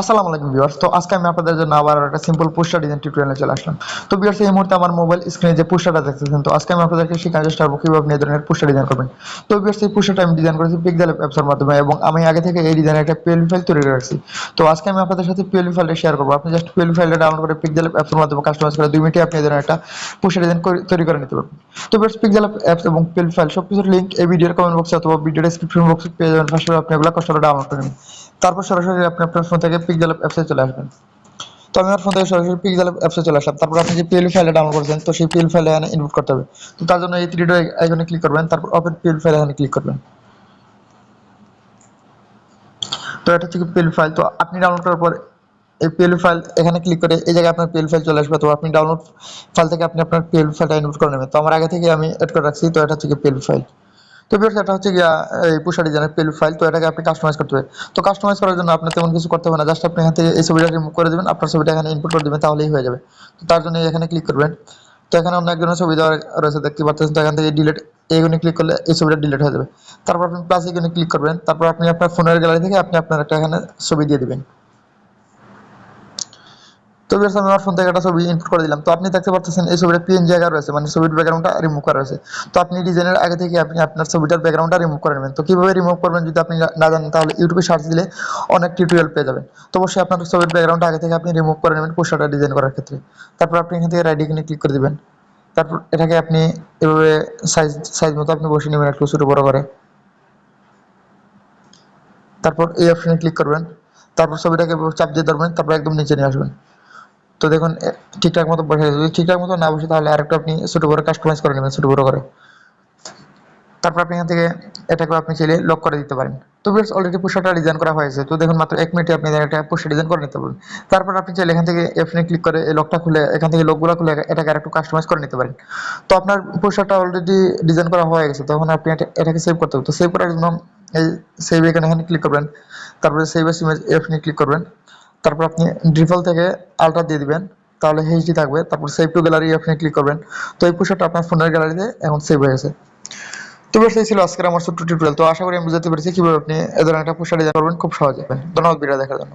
আসসালামু আলাইকুম ভিউয়ার্স। তো আজকে আমি আপনাদের জন্য আবার একটা সিম্পল পোস্টার ডিজাইন টিউটোরিয়ালে চলে আসলাম। তো ভিউয়ার্স, এই মুহূর্তে আমার মোবাইল স্ক্রিনে যে পোস্টারটা দেখতেছেন, তো আজকে আমি আপনাদেরকে শেখানোর চেষ্টা আপনি এই ধরনের পোস্টার ডিজাইন করবেন। তো ভিউয়ার্স, এই পোস্টারটা আমি ডিজাইন করেছি পিকজেল অ্যাপসের মাধ্যমে এবং আমি আগে থেকে এই ডিজাইনের একটা ফাইল তৈরি করে রাখছি। তো আজকে আমি আপনাদের সাথে পিএলপি ফাইলটা শেয়ার করব। আপনি জাস্ট পিএলপি ফাইলটা ডাউনলোড করে পিকজেল অ্যাপসের মাধ্যমে কাস্টমাইজ করে দুই মিনিটে আপনি এই ধরনের একটা পোস্টার ডিজাইন তৈরি করে নিতে পারবেন। তো ভিউয়ার্স পিকজেল অ্যাপস এবং ফাইল লিঙ্ক এই ভিডিওর কমেন্ট বক্সে অথবা ভিডিও ডেসক্রিপশন বক্সে পেয়ে যাবেন। ফার্স্টে আপনি এগুলো কষ্ট ডাউনলোড করে নিন তারপর সরাসরি আপনি আপনার ফোন থেকে পিকজেল অ্যাপসে চলে আসবেন। তো আমি আমার ফোন থেকে সরাসরি পিক্সেল অ্যাপসে চলে আসলাম। তারপর আপনি যে পিএল ফাইলটা ডাউনলোড করেছেন, তো সেই পিএল ফাইলে এখানে ইনপুট করতে হবে। তো তার জন্য এই থ্রি আইকনে ক্লিক করবেন, তারপর ওপেন পিএল ফাইল এখানে ক্লিক করবেন। তো এটা হচ্ছে পিএল ফাইল তো আপনি ডাউনলোড করার পর এই পিএল ফাইল এখানে ক্লিক করে এই জায়গায় আপনার পিএল ফাইল চলে আসবে। তো আপনি ডাউনলোড ফাইল থেকে আপনি আপনার পিএল ফাইলটা ইনপুট করে নেবেন। তো আমার আগে থেকে আমি এড করে রাখছি। তো এটা হচ্ছে পিএল ফাইল তো ভিউয়ার্স এটা হচ্ছে গিয়া, এই পুষা ডিজাইনের পেল ফাইল তো এটাকে আপনি কাস্টমাইজ করতে হবে। তো কাস্টমাইজ করার জন্য আপনার তেমন কিছু করতে হবে না জাস্ট আপনি এখান থেকে এই ছবিটা রিমুভ করে দেবেন, আপনার ছবিটা এখানে ইনপুট করে দেবেন, তাহলেই হয়ে যাবে। তো তার জন্য এখানে ক্লিক করবেন। তো এখানে অন্য একজনের ছবি দেওয়া রয়েছে, দেখতে পাচ্ছেন তো এখান থেকে ডিলিট এইগুলো ক্লিক করলে এই ছবিটা ডিলিট হয়ে যাবে। তারপর আপনি প্লাস এখানে ক্লিক করবেন, তারপর আপনি আপনার ফোনের গ্যালারি থেকে আপনি আপনার একটা এখানে ছবি দিয়ে দিবেন। তো ভিউয়ার্স আমি আমার ফোন থেকে একটা ছবি ইনপুট করে দিলাম। তো আপনি দেখতে পাচ্ছেন এই ছবিটা পিএন জায়গা রয়েছে মানে ছবির ব্যাকগ্রাউন্ডটা রিমুভ করা রয়েছে। তো আপনি ডিজাইনের আগে থেকে আপনি আপনার ছবিটার ব্যাকগ্রাউন্ডটা রিমুভ করে নেবেন। তো কীভাবে রিমুভ করবেন যদি আপনি না জানেন, তাহলে ইউটিউবে সার্চ দিলে অনেক টিউটোরিয়াল পেয়ে যাবেন। তো অবশ্যই আপনার ছবির ব্যাকগ্রাউন্ডটা আগে থেকে আপনি রিমুভ করে নেবেন পোস্টারটা ডিজাইন করার ক্ষেত্রে। তারপর আপনি এখান থেকে রাইট এখানে ক্লিক করে দিবেন। তারপর এটাকে আপনি এভাবে সাইজ সাইজ মতো আপনি বসিয়ে নেবেন একটু ছোটো বড় করে। তারপর এই অপশানে ক্লিক করবেন। তারপর ছবিটাকে চাপ দিয়ে ধরবেন, তারপর একদম নিচে নিয়ে আসবেন। তো দেখুন ঠিকঠাক মতো বসে যদি ঠিকঠাক মতো না বসে, তাহলে আরেকটু আপনি ছোটো বড় কাস্টমাইজ করে নেবেন, ছোটো বড় করে। তারপর আপনি এখান থেকে এটাকে আপনি চাইলে লক করে দিতে পারেন। তো বেশ অলরেডি পোস্টারটা ডিজাইন করা হয়েছে। তো দেখুন, মাত্র এক মিনিটে আপনি একটা পোস্টার ডিজাইন করে নিতে পারবেন। তারপর আপনি চাইলে এখান থেকে এফনে ক্লিক করে এই লকটা খুলে, এখান থেকে লকগুলো খুলে এটাকে আরেকটু কাস্টমাইজ করে নিতে পারেন। তো আপনার পোস্টারটা অলরেডি ডিজাইন করা হয়ে গেছে। তখন আপনি এটাকে সেভ করতে হবে। তো সেভ করার জন্য এই সেভ এখানে এখানে ক্লিক করবেন। তারপরে সেভ এস ইমেজ এফনে ক্লিক করবেন। তারপর আপনি ডিফল্ট থেকে আলট্রা দিয়ে দিবেন, তাহলে এইচডি থাকবে। তারপর সেভ টু গ্যালারি আপনি ক্লিক করবেন। তো এই পোশাকটা আপনার ফোনের গ্যালারিতে এখন সেভ হয়ে গেছে। তো বেশ, এই ছিল আজকের আমার ছোট্ট টিউটোরিয়াল তো আশা করি আমি বুঝতে পেরেছি কীভাবে আপনি এ ধরনের একটা পোশাক ডিজাইন করবেন। খুব সহজে। ধন্যবাদ ভিডিও দেখার জন্য।